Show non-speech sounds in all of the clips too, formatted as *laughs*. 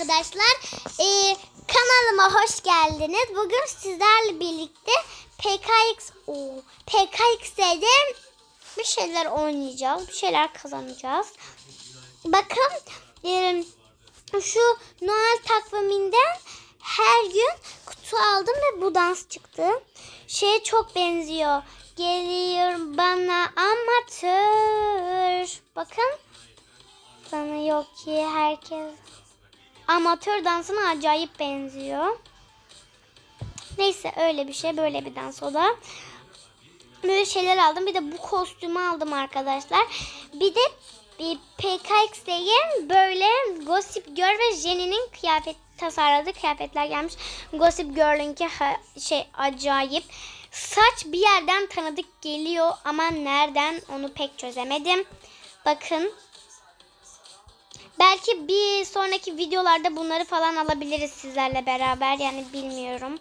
arkadaşlar. Ee, kanalıma hoş geldiniz. Bugün sizlerle birlikte PKX o PKX'de bir şeyler oynayacağız. Bir şeyler kazanacağız. Bakın e, şu Noel takviminden her gün kutu aldım ve bu dans çıktı. Şeye çok benziyor. Geliyor bana amatör. Bakın. Sanıyor ki herkes amatör dansına acayip benziyor. Neyse öyle bir şey böyle bir dans o da. Böyle şeyler aldım. Bir de bu kostümü aldım arkadaşlar. Bir de bir PKX'de böyle Gossip Girl ve Jenny'nin kıyafet tasarladığı kıyafetler gelmiş. Gossip Girl'ünki şey acayip. Saç bir yerden tanıdık geliyor ama nereden onu pek çözemedim. Bakın Belki bir sonraki videolarda bunları falan alabiliriz sizlerle beraber yani bilmiyorum.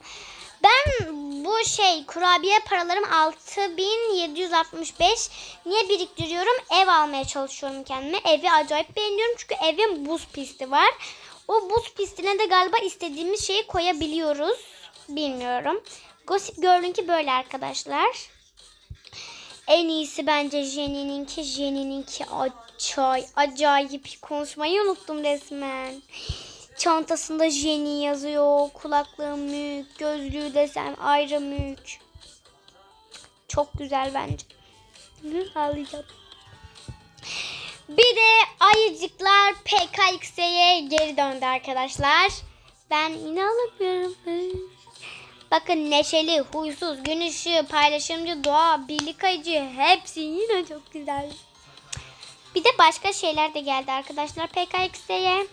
Ben bu şey kurabiye paralarım 6765. Niye biriktiriyorum? Ev almaya çalışıyorum kendime. Evi acayip beğeniyorum çünkü evin buz pisti var. O buz pistine de galiba istediğimiz şeyi koyabiliyoruz. Bilmiyorum. Gossip Girl'ünki böyle arkadaşlar. En iyisi bence Jenny'ninki. Jenny'ninki acayip, acayip. Konuşmayı unuttum resmen. Çantasında Jenny yazıyor. Kulaklığı mük. Gözlüğü desem ayrı mük. Çok güzel bence. Hı. Bir de ayıcıklar PKX'ye geri döndü arkadaşlar. Ben inanamıyorum. Bakın neşeli, huysuz, gün ışığı, paylaşımcı, doğa, birlik ayıcı hepsi yine çok güzel. Bir de başka şeyler de geldi arkadaşlar PKX'ye.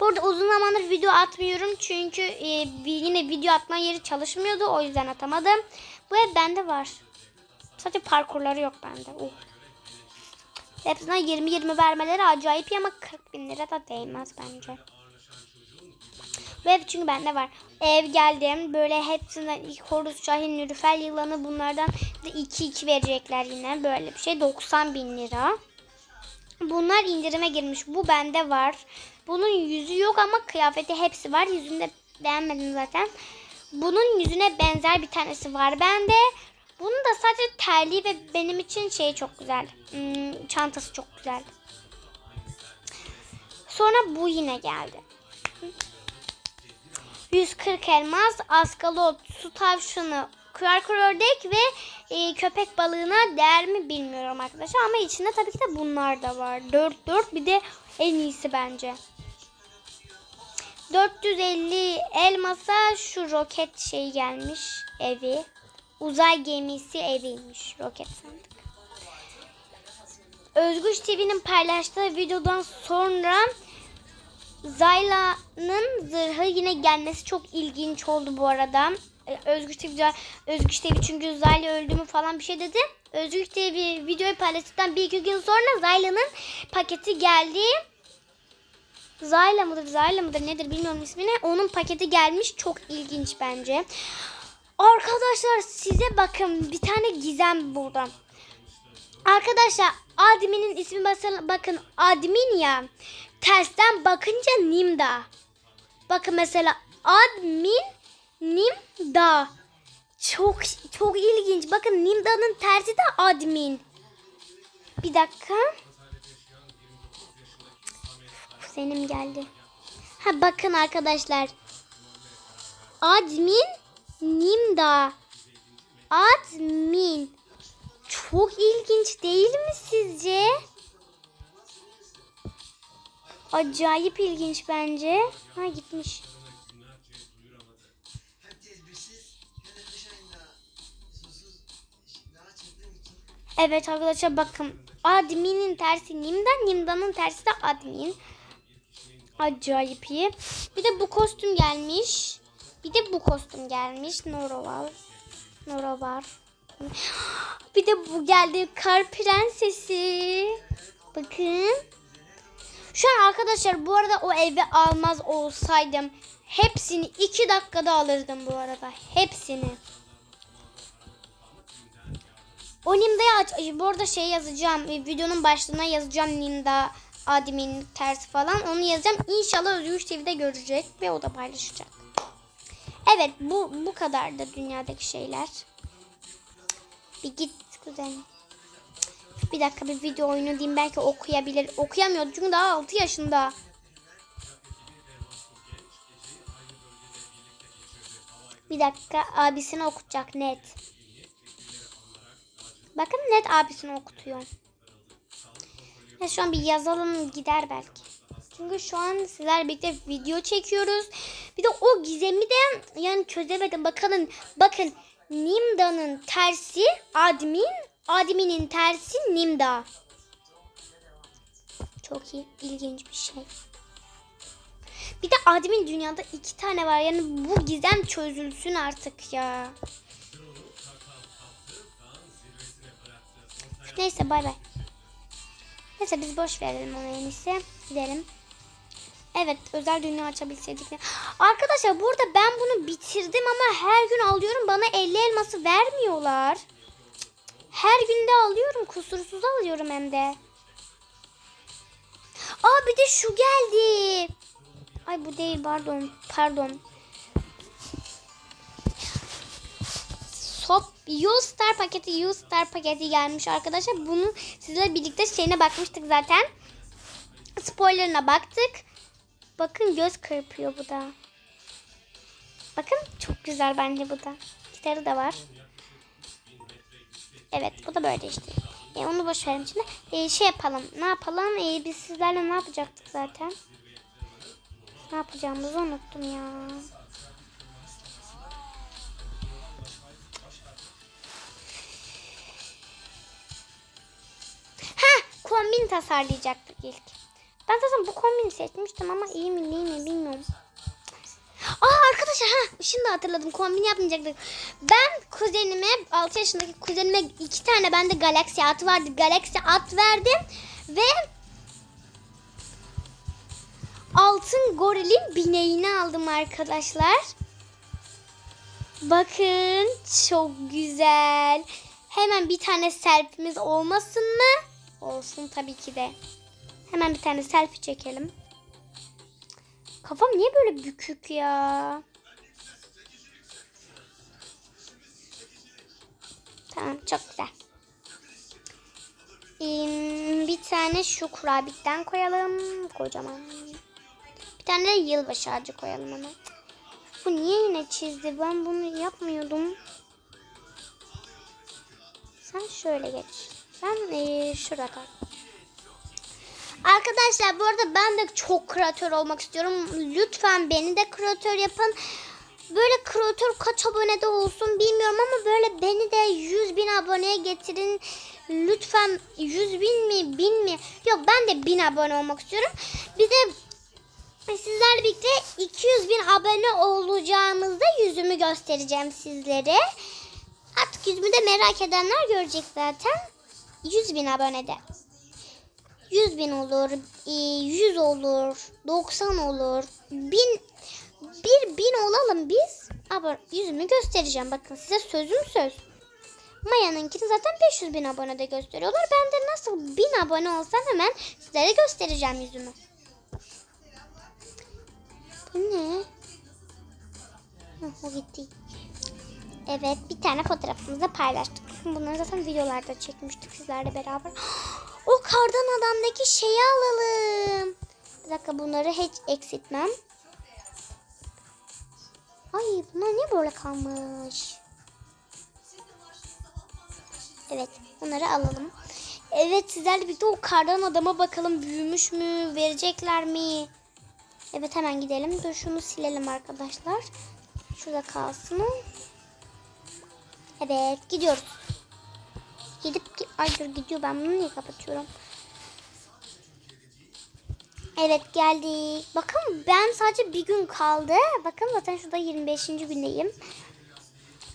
Burada uzun zamandır video atmıyorum çünkü e, yine video atma yeri çalışmıyordu o yüzden atamadım. Bu ev bende var. Sadece parkurları yok bende. Uh. Hepsine 20-20 vermeleri acayip ama 40 bin lira da değmez bence. Bu ev çünkü bende var. Ev geldim. Böyle hepsinden Horus, Şahin, Nürüfel yılanı bunlardan da 2-2 verecekler yine. Böyle bir şey 90 bin lira. Bunlar indirime girmiş. Bu bende var. Bunun yüzü yok ama kıyafeti hepsi var. Yüzünü de beğenmedim zaten. Bunun yüzüne benzer bir tanesi var bende. Bunun da sadece terliği ve benim için şey çok güzel. Hmm, çantası çok güzel. Sonra bu yine geldi. 140 elmas, askalot, su tavşanı, kuyarkır ördek ve e, köpek balığına değer mi bilmiyorum arkadaşlar. Ama içinde tabii ki de bunlar da var. 4-4 bir de en iyisi bence. 450 elmasa şu roket şey gelmiş evi. Uzay gemisi eviymiş roket sandık. Özgüç TV'nin paylaştığı videodan sonra Zayla'nın zırhı yine gelmesi çok ilginç oldu bu arada. Ee, Özgür TV, Özgür TV çünkü Zayla öldü mü falan bir şey dedi. Özgür TV videoyu paylaştıktan bir iki gün sonra Zayla'nın paketi geldi. Zayla mıdır, Zayla mıdır nedir bilmiyorum ismini. Onun paketi gelmiş çok ilginç bence. Arkadaşlar size bakın bir tane gizem burada. Arkadaşlar adminin ismi mesela bakın admin ya. Tersten bakınca Nimda. Bakın mesela admin Nimda. Çok çok ilginç. Bakın Nimda'nın tersi de admin. Bir dakika. Senim geldi. Ha bakın arkadaşlar. Admin Nimda. Admin. Çok ilginç değil mi sizce? Acayip ilginç bence. Ha gitmiş. Evet arkadaşlar bakın. Admin'in tersi Nimda, Nimda'nın tersi de admin. Acayip iyi. Bir de bu kostüm gelmiş. Bir de bu kostüm gelmiş. Noro var. Noro var. Bir de bu geldi. Kar prensesi. Bakın. Şu an arkadaşlar bu arada o evi almaz olsaydım hepsini iki dakikada alırdım bu arada. Hepsini. O Nimda'yı aç. Bu arada şey yazacağım. Videonun başlığına yazacağım Nimda admin tersi falan onu yazacağım. İnşallah Özgür TV'de görecek ve o da paylaşacak. Evet bu bu kadar da dünyadaki şeyler. Bir git kuzen. Bir dakika bir video oyunu diyeyim belki okuyabilir. Okuyamıyor çünkü daha 6 yaşında. Bir dakika abisini okutacak net. Bakın net abisini okutuyor. Ya şu an bir yazalım gider belki. Çünkü şu an sizlerle birlikte video çekiyoruz. Bir de o gizemi de yani çözemedim. Bakalım bakın Nimda'nın tersi admin, adminin tersi Nimda. Çok iyi, ilginç bir şey. Bir de admin dünyada iki tane var. Yani bu gizem çözülsün artık ya. Neyse bay bay. Neyse biz boş verelim onu en iyisi. Gidelim. Evet özel dünya açabilseydik. Arkadaşlar burada ben bunu bitirdim ama her gün alıyorum. Bana 50 elması vermiyorlar. Her günde alıyorum. Kusursuz alıyorum hem de. Aa bir de şu geldi. Ay bu değil pardon. Pardon. Sop You Star paketi You Star paketi gelmiş arkadaşlar. Bunu sizle birlikte şeyine bakmıştık zaten. Spoilerına baktık. Bakın göz kırpıyor bu da. Bakın çok güzel bence bu da. Gitarı da var. Evet bu da böyle işte. E, onu boş verin şimdi. E, şey yapalım. Ne yapalım? E, biz sizlerle ne yapacaktık zaten? Ne yapacağımızı unuttum ya. Kombin tasarlayacaktık ilk. Ben zaten bu kombini seçmiştim ama iyi mi değil mi bilmiyorum. Aa arkadaşlar ha şimdi hatırladım kombin yapmayacaktık. Ben kuzenime 6 yaşındaki kuzenime iki tane bende Galaxy at vardı. Galaxy at verdim ve altın gorilin bineğini aldım arkadaşlar. Bakın çok güzel. Hemen bir tane selfie'miz olmasın mı? Olsun tabii ki de. Hemen bir tane selfie çekelim. Kafam niye böyle bükük ya? Tamam çok güzel. Bir tane şu kurabitten koyalım. Kocaman. Bir tane de yılbaşı ağacı koyalım ona. Bu niye yine çizdi? Ben bunu yapmıyordum. Sen şöyle geç. Sen ee, şurada. Arkadaşlar bu arada ben de çok kreatör olmak istiyorum. Lütfen beni de kreatör yapın. Böyle kreatör kaç abonede olsun bilmiyorum ama böyle beni de 100 bin aboneye getirin. Lütfen 100 bin mi bin mi? Yok ben de 1000 abone olmak istiyorum. Bir de sizlerle birlikte 200 bin abone olacağımızda yüzümü göstereceğim sizlere. Artık yüzümü de merak edenler görecek zaten. 100 bin abonede. 100 bin olur, e, 100 olur, 90 olur, 1000 bir bin olalım biz. Ama yüzümü göstereceğim. Bakın size sözüm söz. Maya'nınkini zaten 500 bin abonede gösteriyorlar. Ben de nasıl 1000 abone olsam hemen sizlere göstereceğim yüzümü. Bu ne? Hı, o gitti. Evet bir tane fotoğrafımızı paylaştık. Bunları zaten videolarda çekmiştik sizlerle beraber. *gasps* O kardan adamdaki şeyi alalım. Bir dakika bunları hiç eksiltmem. Ay bunlar niye böyle kalmış? Evet bunları alalım. Evet sizlerle birlikte o kardan adama bakalım büyümüş mü verecekler mi? Evet hemen gidelim. Dur şunu silelim arkadaşlar. Şurada kalsın. Evet gidiyoruz. Gidip ay dur gidiyor ben bunu niye kapatıyorum? Evet geldik. Bakın ben sadece bir gün kaldı. Bakın zaten şurada 25. gündeyim.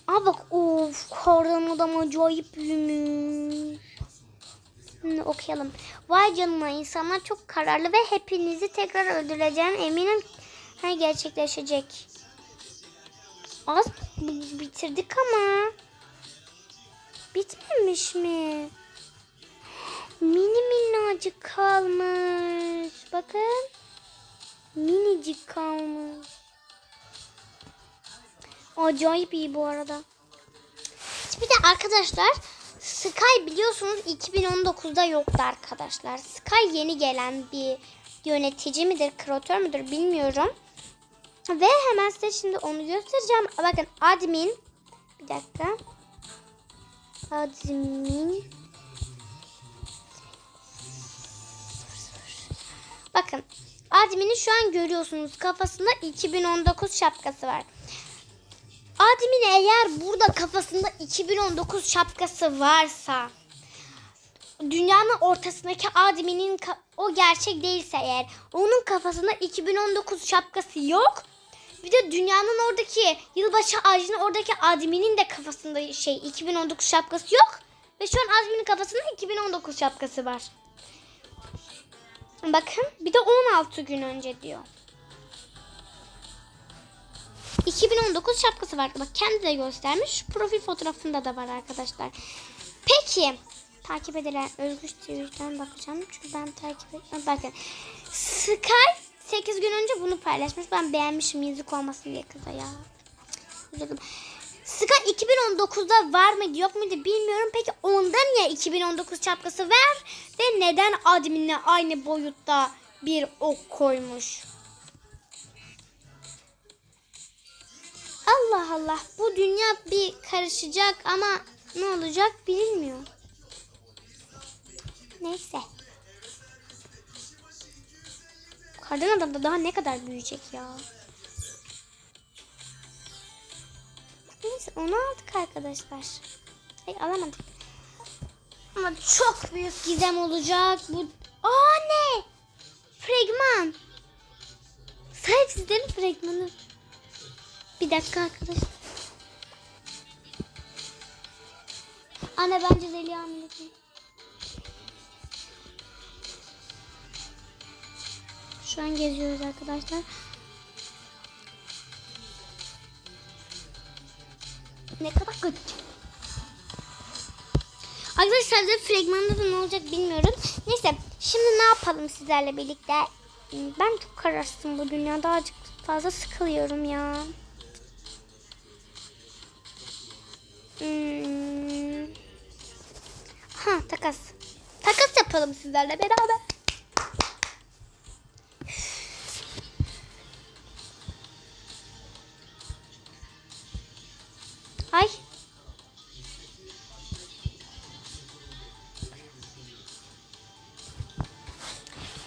Aa bak of kardan adam acayip büyümüş. Şimdi okuyalım. Vay canına insanlar çok kararlı ve hepinizi tekrar öldüreceğim eminim ha, gerçekleşecek. Az bitirdik ama. Bitmemiş mi? Mini minnacık kalmış. Bakın. Minicik kalmış. Acayip iyi bu arada. Bir de arkadaşlar Sky biliyorsunuz 2019'da yoktu arkadaşlar. Sky yeni gelen bir yönetici midir, kreatör müdür bilmiyorum. Ve hemen size şimdi onu göstereceğim. Bakın admin bir dakika. Admin Bakın admini şu an görüyorsunuz. Kafasında 2019 şapkası var. Admin eğer burada kafasında 2019 şapkası varsa dünyanın ortasındaki adminin o gerçek değilse eğer onun kafasında 2019 şapkası yok. Bir de dünyanın oradaki yılbaşı ağacının oradaki adminin de kafasında şey 2019 şapkası yok. Ve şu an adminin kafasında 2019 şapkası var. Bakın bir de 16 gün önce diyor. 2019 şapkası var. Bak kendi de göstermiş. Profil fotoğrafında da var arkadaşlar. Peki. Takip edilen Özgür TV'den bakacağım. Çünkü ben takip etmem. Bakın. Sky 8 gün önce bunu paylaşmış. Ben beğenmişim yazık olmasın diye kıza ya. Üzüldüm. Sky 2019'da var mıydı yok muydu bilmiyorum. Peki onda niye 2019 şapkası var? Ve neden adminle aynı boyutta bir ok koymuş? Allah Allah bu dünya bir karışacak ama ne olacak bilinmiyor. Neyse. Kardan adam da daha ne kadar büyüyecek ya. Neyse onu aldık arkadaşlar. Ay alamadık. Ama çok büyük gizem olacak. Bu Aa ne? Fragman. Sahipsizlerin fragmanı. Bir dakika arkadaşlar. Anne bence Zeliha hamile Şu an geziyoruz arkadaşlar. Ne kadar kötü. Arkadaşlar da fragmanda da ne olacak bilmiyorum. Neyse şimdi ne yapalım sizlerle birlikte? Ben çok kararsızım bu dünyada azıcık fazla sıkılıyorum ya. Hmm. Ha takas. Takas yapalım sizlerle beraber. Ay.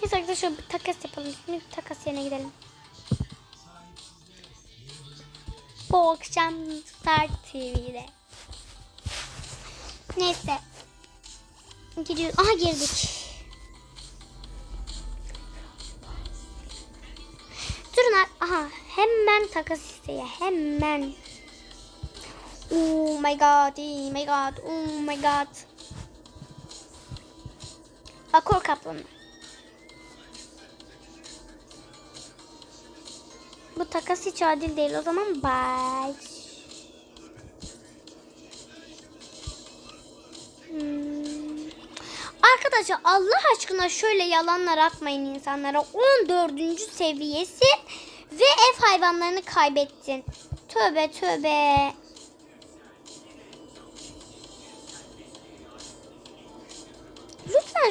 Neyse arkadaşlar bir takas yapalım. Şimdi takas yerine gidelim. Bu akşam Star TV'de. Neyse. Gidiyoruz. Aha girdik. Durun aha hemen takas isteye hemen. Oh my god, oh my god, oh my god. Akor kaplanı. Bu takas hiç adil değil. O zaman bye. Hmm. Arkadaşlar Allah aşkına şöyle yalanlar atmayın insanlara. 14. seviyesi ve ev hayvanlarını kaybettin. Tövbe tövbe.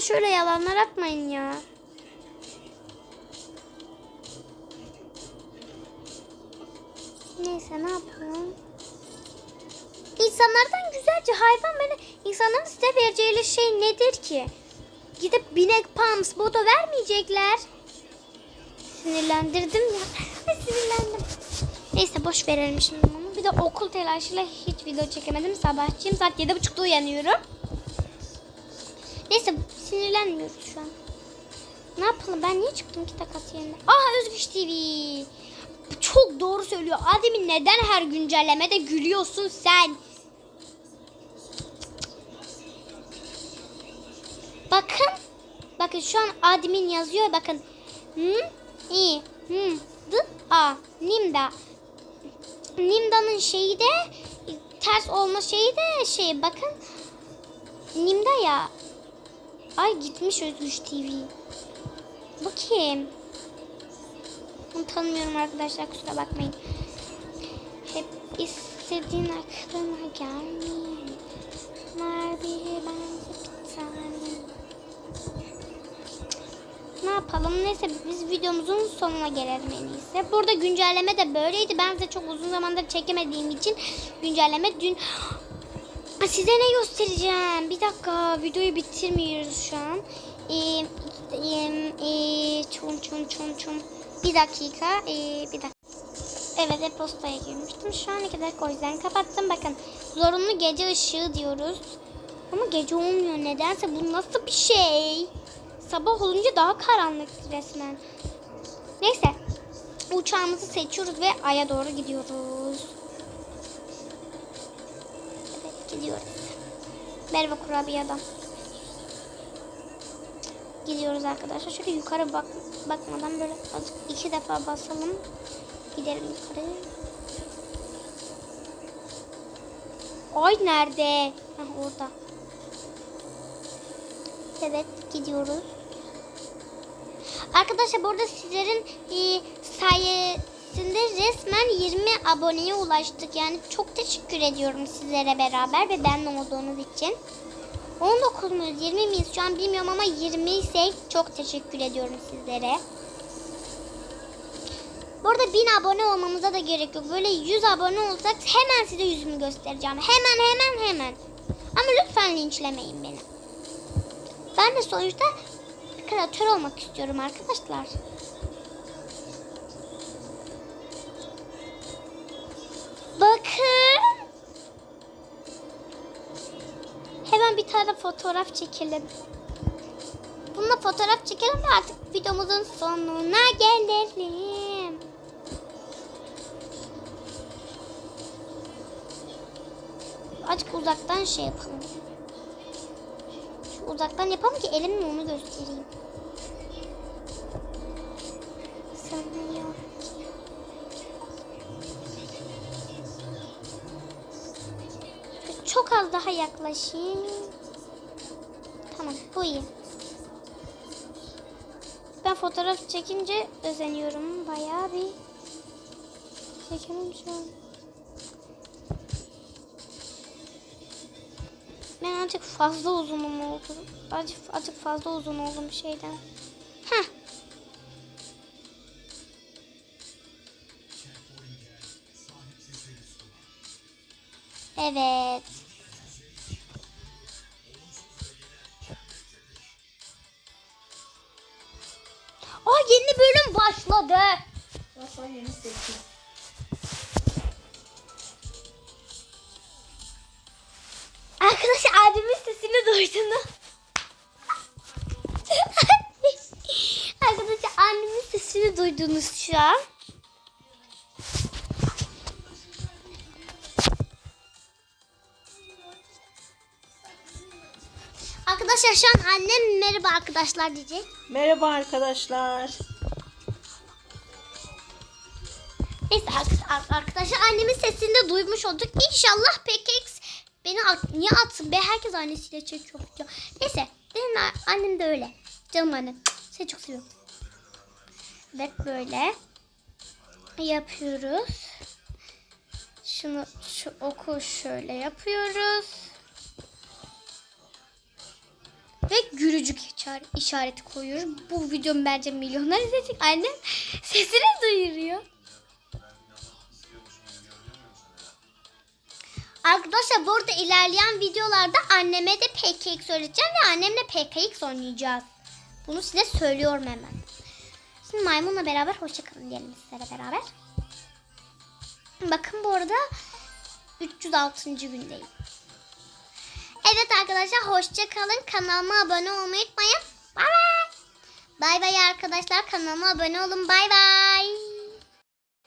Şöyle yalanlar atmayın ya. Neyse ne yapalım? İnsanlardan güzelce hayvan böyle insanların size vereceği şey nedir ki? Gidip binek pams boto vermeyecekler. Sinirlendirdim ya. *laughs* Sinirlendim. Neyse boş verelim şimdi bunu. Bir de okul telaşıyla hiç video çekemedim. Sabahçıyım. Saat yedi buçukta uyanıyorum. Neyse sinirlenmiyoruz şu an. Ne yapalım? Ben niye çıktım ki takas yerine? Aha Özgüç TV. Çok doğru söylüyor. Adem'in neden her güncellemede gülüyorsun sen? Bakın. Bakın şu an admin yazıyor. Bakın. Hı, i, hı, d, a. Nimda. Nimda'nın şeyi de ters olma şeyi de şey bakın. Nimda ya. Ay gitmiş Özgüç TV. Bu kim? Bunu tanımıyorum arkadaşlar kusura bakmayın. Hep istediğin aklına gelmiyor. Var biri bence bir tane. Ne yapalım? Neyse biz videomuzun sonuna gelelim en iyisi. Burada güncelleme de böyleydi. Ben size çok uzun zamandır çekemediğim için güncelleme dün... Aa, Size ne göstereceğim? Bir dakika videoyu bitirmiyoruz şu an. Ee, e, çun çun çun çun. Bir dakika. Ee, bir dakika. Evet e-postaya girmiştim. Şu an dakika o yüzden kapattım. Bakın zorunlu gece ışığı diyoruz. Ama gece olmuyor nedense. Bu nasıl bir şey? Sabah olunca daha karanlık resmen. Neyse. Uçağımızı seçiyoruz ve aya doğru gidiyoruz. Gidiyoruz. Merhaba kurabiye adam. Gidiyoruz arkadaşlar. Şöyle yukarı bak bakmadan böyle azıcık iki defa basalım. Gidelim yukarı. Ay nerede? Hah orada. Evet gidiyoruz. Arkadaşlar burada sizlerin e, sayesinde resmen 20 aboneye ulaştık. Yani çok teşekkür ediyorum sizlere beraber ve benle olduğunuz için. 19 muyuz 20 miyiz şu an bilmiyorum ama 20 ise çok teşekkür ediyorum sizlere. Burada 1000 abone olmamıza da gerek yok. Böyle 100 abone olsak hemen size yüzümü göstereceğim. Hemen hemen hemen. Ama lütfen linçlemeyin beni. Ben de sonuçta kreatör olmak istiyorum arkadaşlar. Tane fotoğraf çekelim. Bununla fotoğraf çekelim ve artık videomuzun sonuna gelelim. Azıcık uzaktan şey yapalım. Şu uzaktan yapalım ki elimle onu göstereyim. Sana. Çok az daha yaklaşayım. İyi. Ben fotoğraf çekince özeniyorum. Bayağı bir çekemem şu an. Ben azıcık fazla uzunum oldu. Azıcık, azıcık fazla uzun oldum şeyden. Heh. Evet. Başladı. Hasan yeni seçim. Arkadaşlar abimin sesini duydunuz. *laughs* Arkadaşlar annemin sesini duydunuz şu an. Arkadaşlar şu an annem merhaba arkadaşlar diyecek. Merhaba arkadaşlar. Arkadaşlar annemin sesini de duymuş olduk. İnşallah PKX beni at- niye atsın be herkes annesiyle çekiyor. Neyse benim annem de öyle. Canım annem. Seni çok seviyorum. Evet böyle yapıyoruz. Şunu şu oku şöyle yapıyoruz. Ve gülücük işar- işareti koyuyoruz. Bu videom bence milyonlar izleyecek. Annem *laughs* sesini duyuruyor. Arkadaşlar bu arada ilerleyen videolarda anneme de PKX öğreteceğim ve annemle PKX oynayacağız. Bunu size söylüyorum hemen. Şimdi maymunla beraber hoşçakalın diyelim sizlere beraber. Bakın bu arada 306. gündeyim. Evet arkadaşlar hoşçakalın. Kanalıma abone olmayı unutmayın. Bay bay. Bay bay arkadaşlar. Kanalıma abone olun. Bay bay.